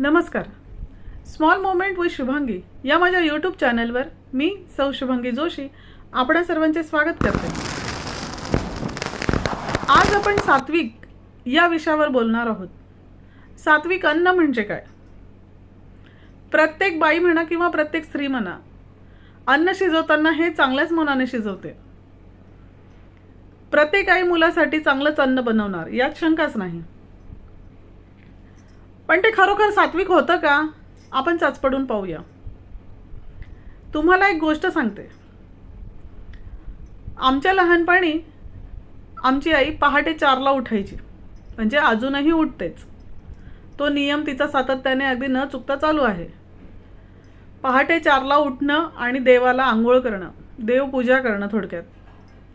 नमस्कार. Small moment with Shubhangi या माझ्या यूट्यूब चॅनलवर मी सौ शुभांगी जोशी आपणा सर्वांचे स्वागत करते. आज आपण सात्विक या विषयावर बोलणार आहोत. सात्विक अन्न म्हणजे काय? प्रत्येक बाई म्हणा किंवा प्रत्येक स्त्री म्हणा अन्न शिजवताना हे चांगल्याच मनाने शिजवते. प्रत्येक आई मुलासाठी चांगलंच अन्न बनवणार यात शंकाच नाही. पण ते खरोखर सात्विक होतं का? आपण चाचपडून पाहूया. तुम्हाला एक गोष्ट सांगते. आमच्या लहानपणी आमची आई पहाटे चारला उठायची. म्हणजे अजूनही उठतेच. तो नियम तिचा सातत्याने अगदी न चुकता चालू आहे. पहाटे चारला उठणं आणि देवाला आंघोळ करणं देवपूजा करणं थोडक्यात.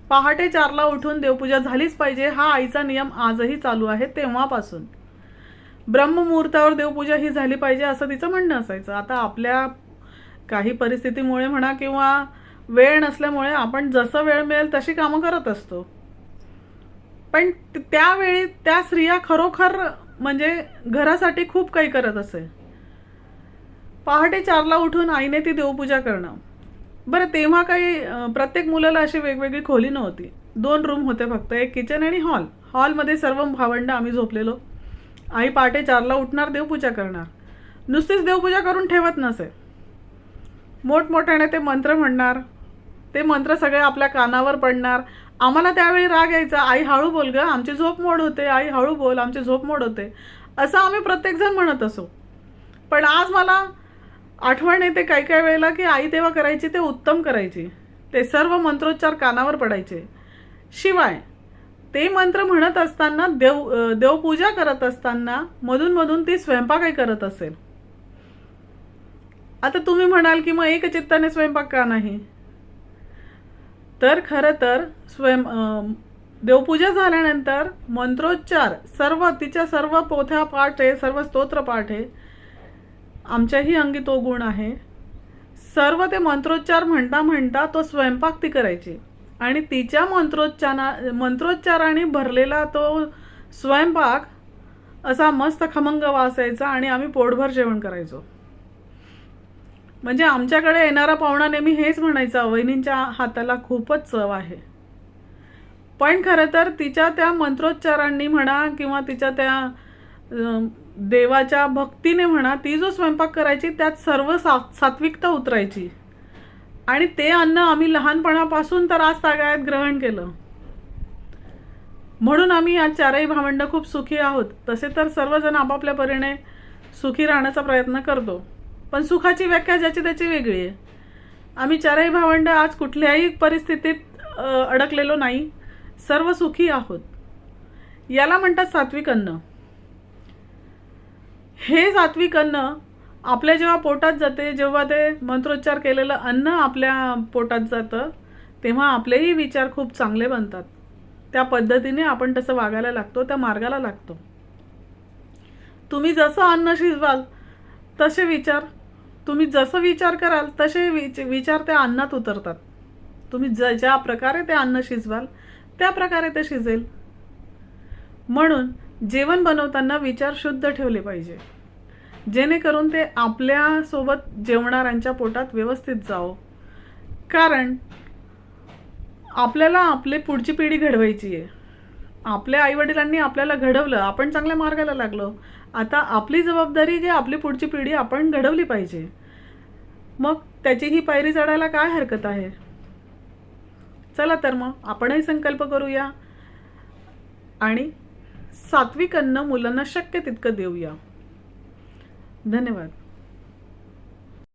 पहाटे चारला उठून देवपूजा झालीच पाहिजे हा आईचा नियम आजही चालू आहे तेव्हापासून. ब्रह्ममुहूर्तावर देवपूजा ही झाली पाहिजे असं तिचं म्हणणं असायचं. आता आपल्या काही परिस्थितीमुळे म्हणा किंवा वेळ नसल्यामुळे आपण जसं वेळ मिळेल तशी कामं करत असतो. पण त्यावेळी त्या स्त्रिया खरोखर म्हणजे घरासाठी खूप काही करत असे. पहाटे चारला उठून आईने ती देवपूजा करणं. बरं तेव्हा काही प्रत्येक मुलाला अशी वेगवेगळी खोली नव्हती. दोन रूम होते फक्त एक किचन आणि हॉल हॉलमध्ये सर्व भावंड आम्ही झोपलेलो. आई पहाटे चारला उठणार देवपूजा करणार. नुसतीच देवपूजा करून ठेवत नसे. मोठमोठ्याने ते मंत्र म्हणणार. ते मंत्र सगळे आपल्या कानावर पडणार. आम्हाला त्यावेळी राग यायचा आई हळू बोल ग आमची झोप मोड होते. आई हळू बोल आमची झोप मोड होते. असं आम्ही प्रत्येकजण म्हणत असो. पण आज मला आठवण येते काही काही वेळेला की आई तेव्हा करायची ते उत्तम करायची. ते सर्व मंत्रोच्चार कानावर पडायचे. शिवाय ते मंत्र म्हणत असताना देव देवपूजा करत असताना मधून मधून ती स्वयंपाकही करत असेल. आता तुम्ही म्हणाल की मग एक चित्ताने स्वयंपाक का नाही? तर खरं तर स्वयं देवपूजा झाल्यानंतर मंत्रोच्चार सर्व तिच्या सर्व पोथ्या पाठ आहे सर्व स्तोत्र पाठ आहे. आमच्याही अंगी तो गुण आहे. सर्व ते मंत्रोच्चार म्हणता म्हणता तो स्वयंपाक ती करायची. आणि तिच्या मंत्रोच्चारा मंत्रोच्चाराने भरलेला तो स्वयंपाक असा मस्त खमंग वास यायचा आणि आम्ही पोटभर जेवण करायचो. म्हणजे आमच्याकडे येणारा पाहुणा नेहमी हेच म्हणायचा वहिनींच्या हाताला खूपच चव आहे. पण खरं तर तिच्या त्या मंत्रोच्चारांनी म्हणा किंवा तिच्या त्या देवाच्या भक्तीने म्हणा ती जो स्वयंपाक करायची त्यात सर्व सा सात्विकता उतरायची. आणि ते अन्न आम्ही लहानपणापासून तर आज तागायत ग्रहण केलं. म्हणून आम्ही आज चारही भावंड खूप सुखी आहोत. तसे तर सर्वजण आपापल्या परीने सुखी राहण्याचा प्रयत्न करतो. पण सुखाची व्याख्या ज्याची त्याची वेगळी आहे. आम्ही चारही भावंड आज कुठल्याही परिस्थितीत अडकलेलो नाही. सर्व सुखी आहोत. याला म्हणतात सात्विक अन्न. हे सात्विक अन्न आपल्या जेव्हा पोटात जाते जेव्हा ते मंत्रोच्चार केलेलं अन्न आपल्या पोटात जातं तेव्हा आपलेही विचार खूप चांगले बनतात. त्या पद्धतीने आपण तसं वागायला लागतो त्या मार्गाला लागतो. तुम्ही जसं अन्न शिजवाल तसे विचार तुम्ही जसं विचार कराल तसे विच विचार त्या अन्नात उतरतात. तुम्ही ज ज्या प्रकारे ते अन्न शिजवाल त्या प्रकारे ते शिजेल. म्हणून जेवण बनवताना विचार शुद्ध ठेवले पाहिजे. जेणेकरून ते आपल्यासोबत जेवणाऱ्यांच्या पोटात व्यवस्थित जावं. कारण आपल्याला आपली पुढची पिढी घडवायची आहे आपल्या आईवडिलांनी आपल्याला घडवलं आपण चांगल्या मार्गाला लागलो. आता आपली जबाबदारी जी आपली पुढची पिढी आपण घडवली पाहिजे. मग त्याची ही पायरी चढायला काय हरकत आहे? चला तर मग आपणही संकल्प करूया. आणि सात्विक अन्न मुलांना शक्य तितकं देऊया. धन्यवाद.